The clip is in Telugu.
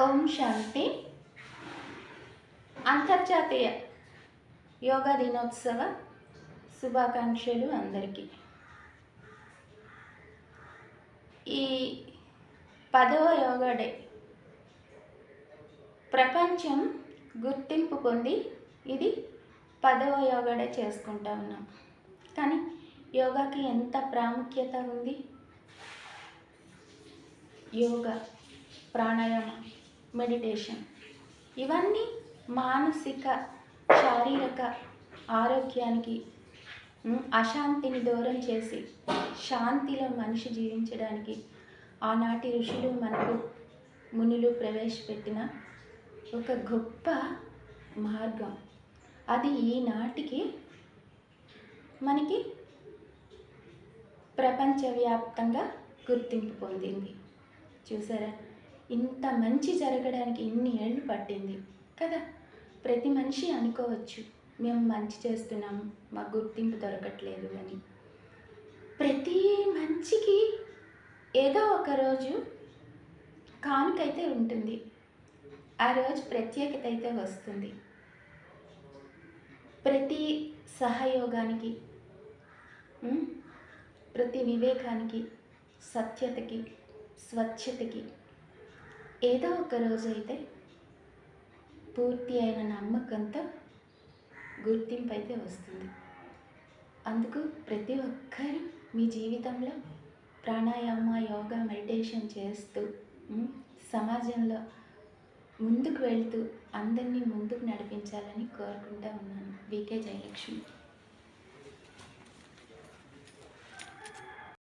ఓం శాంతి. అంతర్జాతీయ యోగా దినోత్సవ శుభాకాంక్షలు అందరికీ. ఈ పదవ యోగా డే ప్రపంచం గుర్తింపు పొంది ఇది పదవ యోగా డే చేసుకుంటా ఉన్నాం. కానీ యోగాకి ఎంత ప్రాముఖ్యత ఉంది? యోగా ప్రాణాయామం. మెడిటేషన్ ఇవన్నీ మానసిక శారీరక ఆరోగ్యానికి అశాంతిని దూరం చేసి శాంతిలో మనిషి జీవించడానికి ఆనాటి ఋషులు మనకు మునులు ప్రవేశపెట్టిన ఒక గొప్ప మార్గం. అది ఈనాటికి మనకి ప్రపంచవ్యాప్తంగా గుర్తింపు పొందింది. చూసారా? ఇంత మంచి జరగడానికి ఇన్ని ఏళ్ళు పట్టింది కదా? ప్రతి మనిషి అనుకోవచ్చు మేము మంచి చేస్తున్నాము మాకు గుర్తింపు దొరకట్లేదు అని. ప్రతి మంచికి ఏదో ఒక రోజు కానుకైతే ఉంటుంది. ఆ రోజు ప్రత్యేకత అయితే వస్తుంది. ప్రతి సహయోగానికి ప్రతి వివేకానికి సత్యతకి స్వచ్ఛతకి ఏదో ఒక రోజైతే పూర్తి అయిన నమ్మకంతో గుర్తింపు అయితే వస్తుంది. అందుకు ప్రతి ఒక్కరూ మీ జీవితంలో ప్రాణాయామ యోగా మెడిటేషన్ చేస్తూ సమాజంలో ముందుకు వెళ్తూ అందరినీ ముందుకు నడిపించాలని కోరుకుంటా ఉన్నాను. V K Jayalakshmi.